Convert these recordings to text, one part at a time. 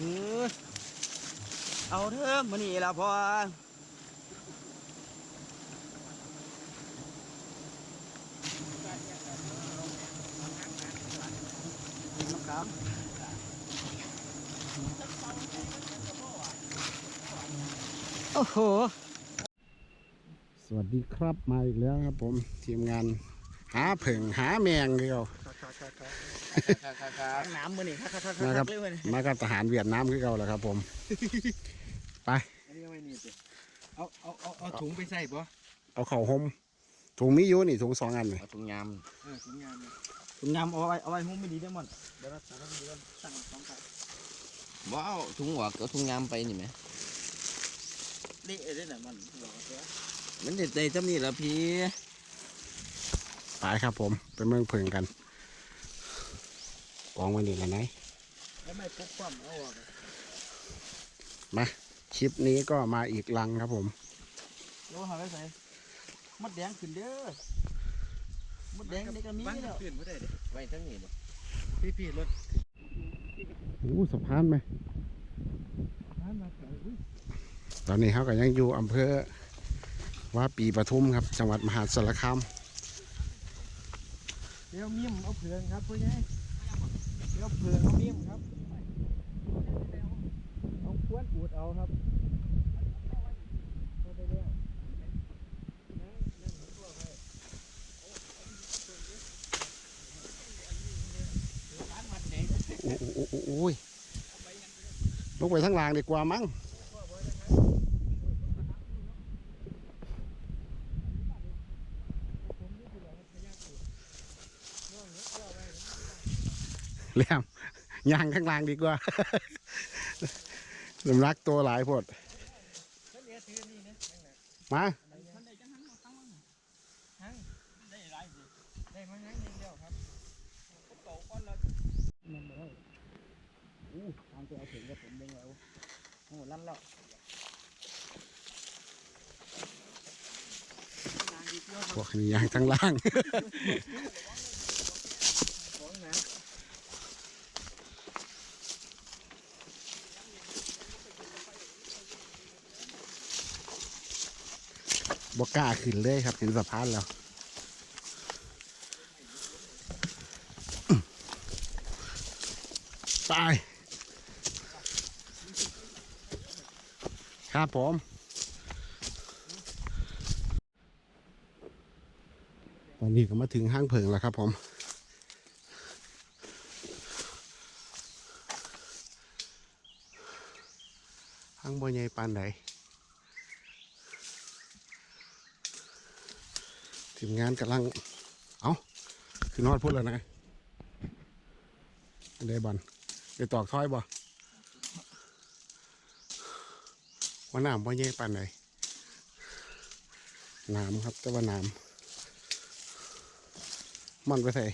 เอเอาเถอะมื้อนี้ล่ะพอน้ำครับโอ้โห สวัสดีครับมาอีกแล้วครับผม ทีมงาน หาผึ่งหาแมงเดียว น้ำมื้อนี้คักๆๆนะครับๆเลยเว้ยมากับทหารเวียดนามคือเก่าแหละครับผม ไปอันนี้ก็ไม่นี่สิเอาเอาเอาเอาถุงไปใส่บ่เอาเข่าห่มถุงมีอยู่นี่ถุงสองอันนี่เอาถุงยามเออถุงยามเนี่ยถุงยามเอาไว้เอาไว้หุ้มไม่ดีเด้อมันเดี๋ยวเราสั่งให้ดีก่อนสั่งสองไข่ว้าวถุงหัวก็ถุงยามไปนี่ไหมเละเด้อน่ะมันหลอกเสือมันเด็ดใจจำนี่ละพี่ไปครับผมไปเมืองผึ่งกัน กองไว้นี่ละไหนแล้วไม่ปุ๊บความเอาออกเลยมาคลิปนี้ก็มาอีกลังครับผมโลหะไว้ใส่มดแดงขึ้นเด้อมดแดงนี่ก็มีแล้วขึ้นไม่ได้เด้ไว้ทั้งนี้บ่พี่พี่รถโอ้สะพานไหมน้ำมาใส่อุ้ยตอนนี้เขาก็ยังอยู่อำเภอว่าปีปทุมครับ จังหวัดมหาสารคามเดี๋ยวมีมเอาเผืองครับเพื่อนไงเดี๋ ยวเผื่อเอามีมครับเอาควนอูดเอาครับโอ้โอ้โอ้โอ้ยลงไปทั้งรางดีกว่ามั้ง ลี่ยมยางข้างล่างดีกว่าสำลักตัวหลายพดมาท่านใดจังหันมาทั้งมั้งหังได้หลายสิได้มาหังนิดเดียวครับก็โตก้อนละมันบ่ได้อู้ทางไปเอาถึงกับผมเด้งแล้วโอ้ลั่นแล้วนางดีเที่ยวพวกนี้ยางทั้งล่าง บกล้าขึ้นเลยครับถึงสะพานแล้วตาย ครับผมตอนนี้ก็มาถึงห้างเพิงแล้วครับผมห้างบัวใหญ่ปานไห ทีมงานกำลัง เอาคือนอดพูดแล้วนะอันใดบอลไปตอกท้อยบ่ว่าน้ำว่าเย่ปานไหนน้ำครับแต่ว่าน้ำมันไปใส่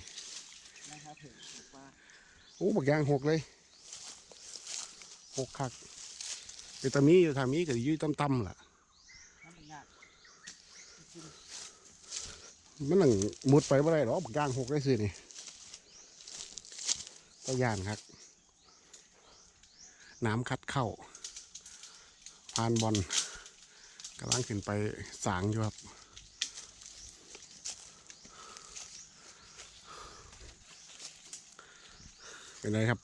นะครับถึงว่าโอ้บักยางหกเลยหกคักไปตามีอยู่ทามีก็อยืดต่ำๆล่ะ ทำยาก มันหนังมุดไปบ่ได้หรอกบักยางหกได้สินี่ก็ย่านครับ น้ำคัดเข้าพานบอลกำลังขึ้นไปสางอยู่ครับเป็นไรครับ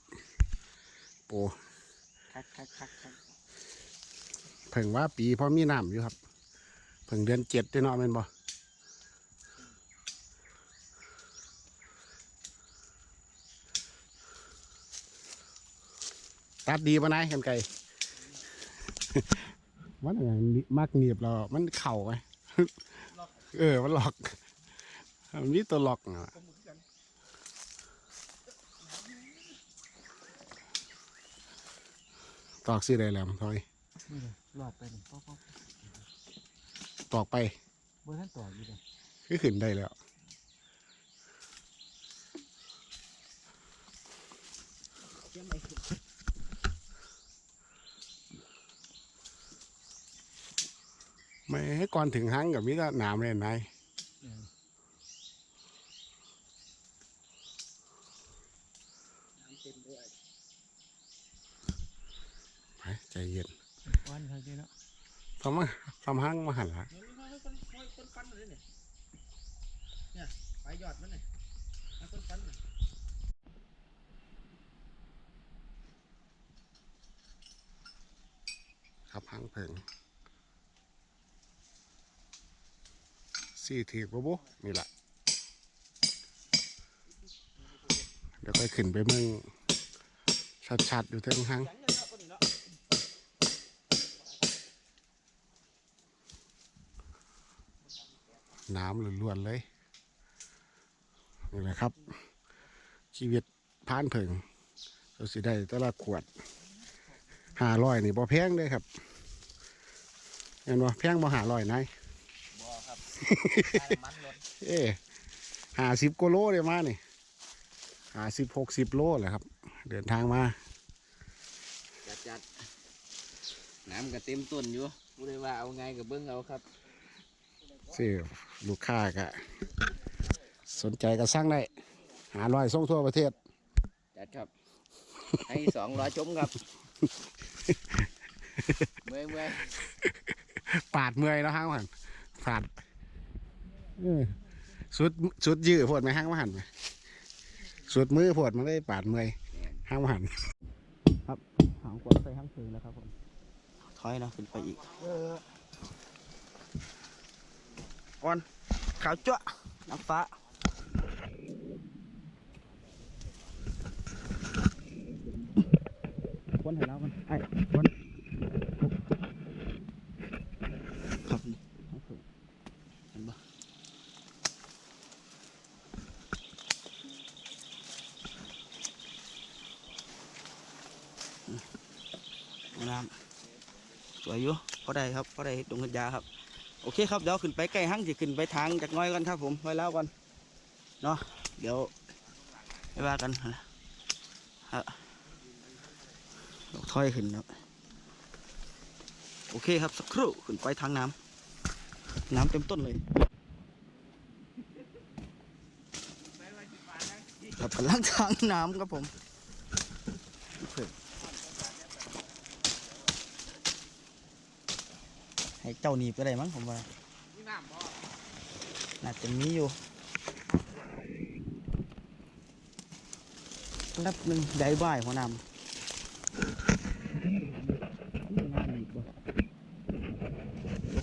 โปคักคักคักคักเพิ่งว่าปีพอมีน้ำอยู่ครับ เพิ่งเดือนเจ็ดได้เนาะแม่นบ่ ตัดดีปะนายกันไก่ มันอะไรมักหนีบเรา มันเข่าไหมเออ มันหลอก มันมีตัวหลอกอะก็มือกันตอกสิได้แหลมทอยนี่เลยหลอดไปหนึ่งป๊อปป๊อปตอกไปเบอร์ท่านต่ออยู่เลยคือขึ้นได้แล้วเยี่ยมไอ้ขึ้น ไม่ให้ก่อนถึงห้างกับมิตรหนามเลยนายน้ำเต็มเลยไปใจเย็นวันเขาจะเนาะทำมาทำห้างมาหันละเนี่ยคนคนคนฟันเลยเนี่ยเนี่ยไปยอดมันเนี่ยคนฟันน่ะครับห้างเพิง สี่ทีกบ่บุนี่แหละเดี๋ยวค่อยขึ้นไปมึงชัดๆอยู่เทิงห้างยังเลยเนาะคนนี้เนาะน้ำล้วนๆเลยนี่แหละครับ ชีวิตพานเพิงเราสิได้แต่ละขวดห้าร้อยนี่บ่แพงเลยครับเห็นบ่แพงบ่ห้าร้อยนาย เอ้ห้าสิบกว่าโลเลยมานี่ห้าสิบหกสิบโลแหละครับ เดินทางมาจัดจัดน้ำก็เต็มต้นอยู่บ่ได้ว่าเอาไงกับเบิ้งเอาครับซื้อลูกค้าก็สนใจก็สั่งได้หาร้อยส่งทั่วประเทศจัดครับ ให้สองร้อยชมครับ เมื่อยเมื่อยปาดเมื่อยแล้วห้างมันปาดเออ สุดสุดยื้อพวดไหมห้างมาหันไหมสุดมือพวดมันเลยปาดเมื่อยห้างมาหันหางกวางใส่ห้างเพิงแล้วครับผมถอยนะขึ้นไปอีกเออก่อนขาวจ้วน้ำฟ้าคนให้เรากันไอ้คนครับนี่ห้างเพิงเห็นปะน้ำ ส วยอยู่พอได้ครับพอได้ดงกัญญาครับ โอเคครับเดี๋ยวขึ้นไปใกล้ห้างจะขึ้นไปทางจากน้อยกันครับ ผมไว้แล้วกันเนาะเดี๋ยวไปว่ากันฮะดอกถ้อยขึ้นครับโอเคครับสักครู่ขึ้นไปทางน้ำน้ำเต็มต้นเลยครับกำลังทางน้ำครับผม ให้เจ้าหนีบก็ได้มั้งผมว่านี่น้ำบ่น่าจะมีอยู่อันดับหนึ่งได้บ่ายหัวนำ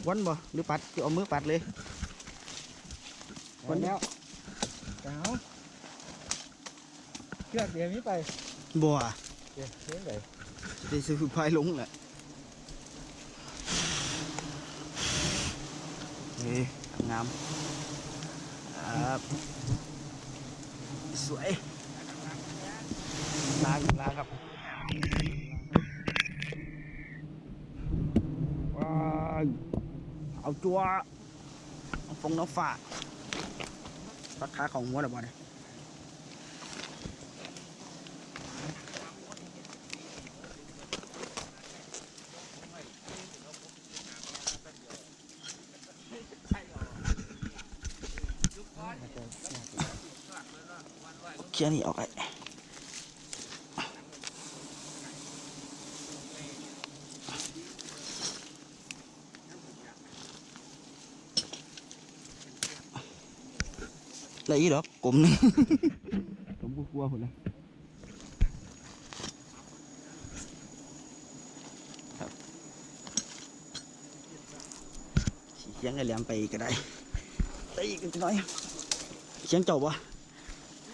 วันบ่หรือปัดคือเอามือปัดเลยวันแล้วเจ้าเชือกเดี๋ยวนี้ไปบัวเดี๋ยวเดี๋ยวไหนได้ซื้อพายลงแหละเฮ้ย งามสวยลาลาครับว้าเอาจัวฟงน้ำฝาราคาของหัวหรือเปล่าเนี่ย เคลียร์นี่ออกไอ้ละอีดอกกลมหนึงผมก็กลัวผม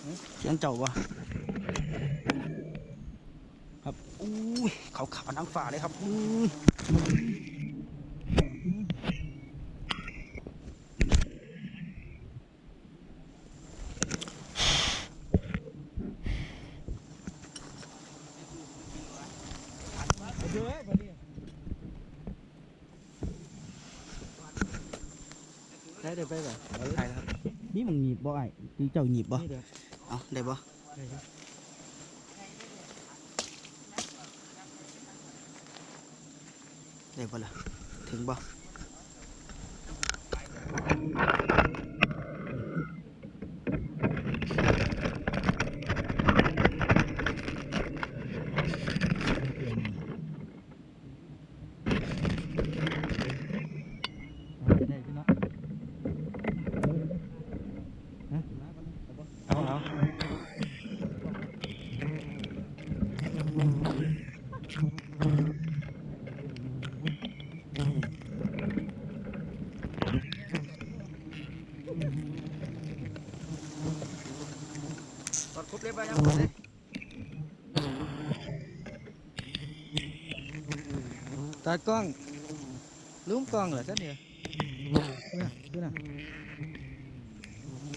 เลยครับขี่เคียงไอ้แหลมไปอีกก็ได้ไปอีกนิดหน่อยเคียงเจ้าปะเคียงเจ้าปะครับอุ้ยขาวขาวๆนางฟ้าเลยครับอื้อได้เดี๋ยวไปแบบได้แล้วครับนี่มันหนีบบ่ไอ้ตีเจ้าหนีบบ่นี่ เอาได้บ่ได้ครับได้บ่ล่ะถึงบ่ ตอดครบเรียบร้อยยังเลยตากล้องลุ้มกล้องเหรอท่านเนี่ยเนี่ยดูนะ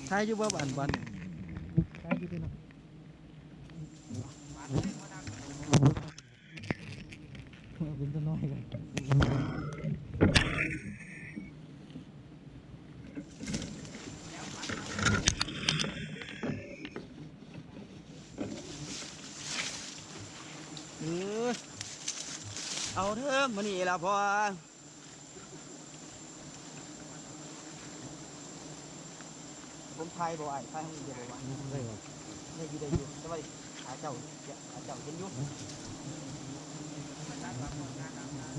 ทายอยู่บ่บันบันทายอยู่ด้วยนะเอาเป็นตัวน้อยกันเออ เอาเถอะมื้อนี้ล่ะพอผมทายบ่ไอ้ทายให้มันเดียวบ่ว่าได้บ่ได้อยู่ได้อยู่แต่ว่าหาเจ้าหาเจ้าเห็นอยู่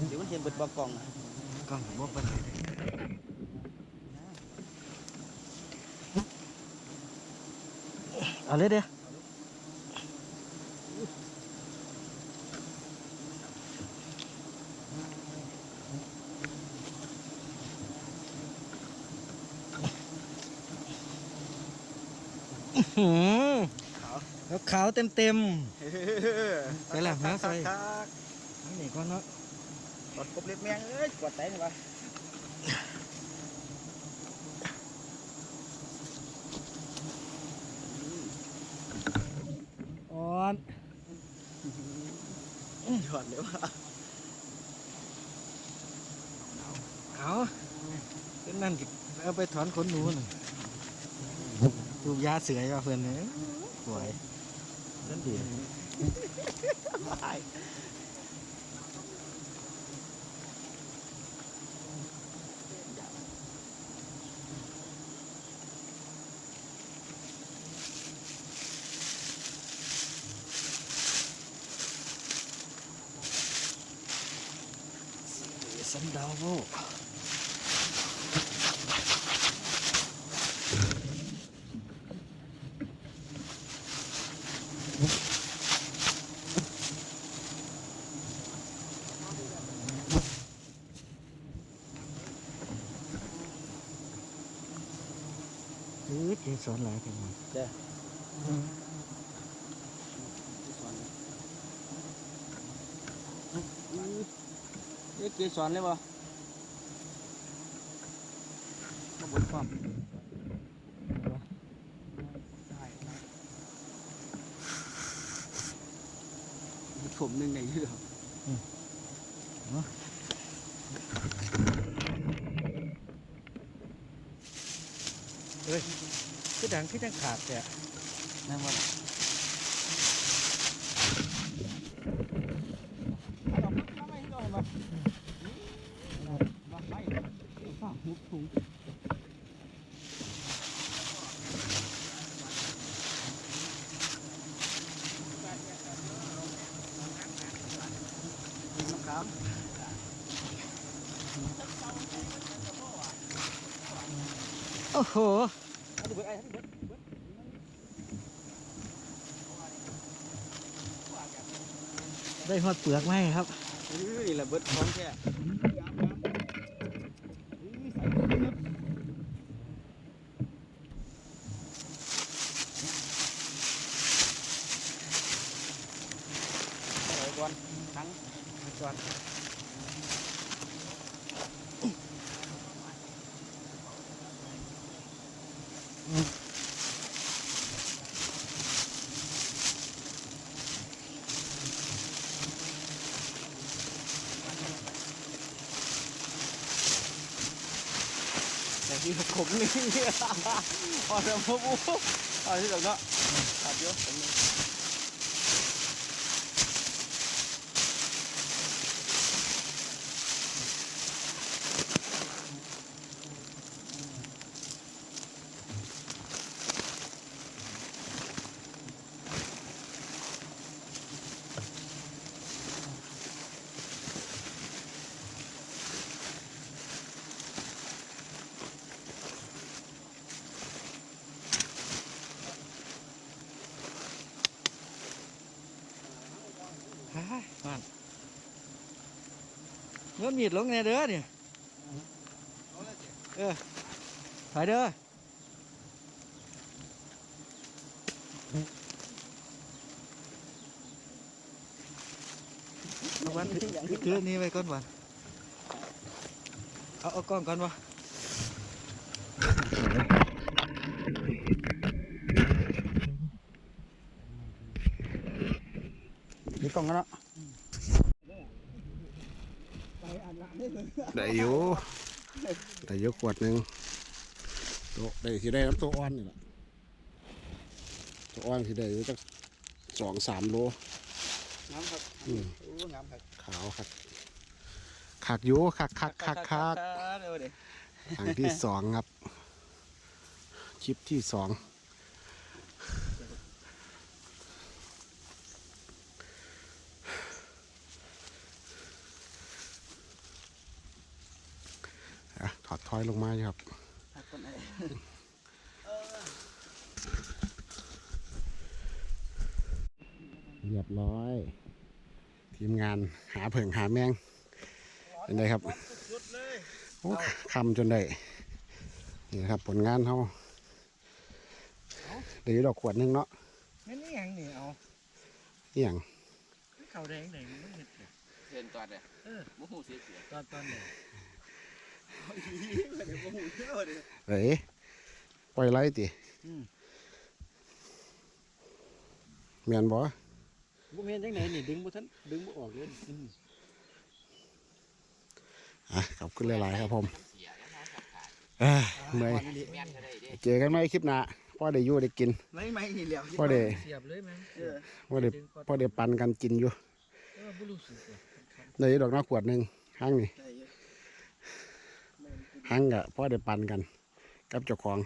เดี๋ยวมันเห็นเบิดบ่กล้องกล้องบ่เป็นเอาเลยเด้อ หืมแล้วขาวเต็มเต็มๆไปละมาใส่คักอันนี้ก่อนเนาะๆกดกบเล็บแมงเอ้ยกดไตนี่วะอ่อนยอดเลยว่ะเอาเป็นนั่นก็เอาไปถอนขนหนูน่ะดูยาเสือว่าเพื่อนเนี่ยสวยนั่นดี สันดาวโว อือเกสรหลายกันมา เอ๊ะเกสรเลยบ่มาบดความถมหนึ่งในเรื่องคือดังคือจังขาดแต่นั่นว่า ครับโอ้โหเอาดูเบิดไอ้เอาดูเบิดได้หอดเปลือกไหมครับเอ้ยนี่แหละเบิดของแท้ใส่ก่อนทั้ง ก่อนแต่ที่ขมนี่อ๋อเดี๋ยวผมอ๋อที่เดี๋ย เงื่อนมีดลงในเด้อเนี่ยเออถอยเด้อเอาวันถือนนี้ไว้ก่อนวันเอาเอากล้องก่อนวะมีกล้องกันเนาะ ได้อยู่ได้อยู่ขวดหนึ่งตัวได้ที่ได้น้ำตัวอ่อนนี่แหละตัวอ่อนที่ได้อยู่จักสองสามโลงามครับอืมโอ้งามครับขาวครับคักอยู่คักคักคักคักเดี๋ยวเดี๋ยวครั้งที่สองครับ คลิปที่สอง อดถอยลงมาอยู่ครับครับคนไหนเรียบร้อย ทีมงานหาเผิงหาแมงเป็นไงครับสุดเลยโอ้คำจนได้นี่นะครับผลงานเขาเดี๋ยวดอกขวดหนึงเนาะนั่นนี่ยังนี่เอาอหย่างเขาแดงแดงมันเห็ดเลยเชิญก่อนเลยเออมูหูเสียเสียตอนตอนไหนเดี๋ย วผมหูเที่ยวเลยเอ๋ปล่อยไล่ติเมียนบ่บุเมนจังไหนนี่ดึงบุทันดึงบุออกเลยอืมอะขอบคุณหลายๆครับผมเสียแล้วนะขับขาดเอ้ยเมื่อยแม่นก็ได้เด้เจอกันไหมคลิปหน้าพ่อได้อยู่ได้กินไม่ไม่นี่เหลียวพ่อได้เสียบเลยมั้ยเออพ่อได้พ่อได้ปันกันกินอยู่เออบุรุษเลยได้ดอกน้าขวดหนึ่งห้างนี่ได้เยอะ ห้างกะพ่อได้ปันกันกับเจ้าของ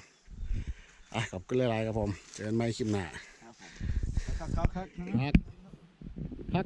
อะขอบคุณหลายๆครับผม เจอกันไหมคลิปหน้าครับ ครับครับพักพัก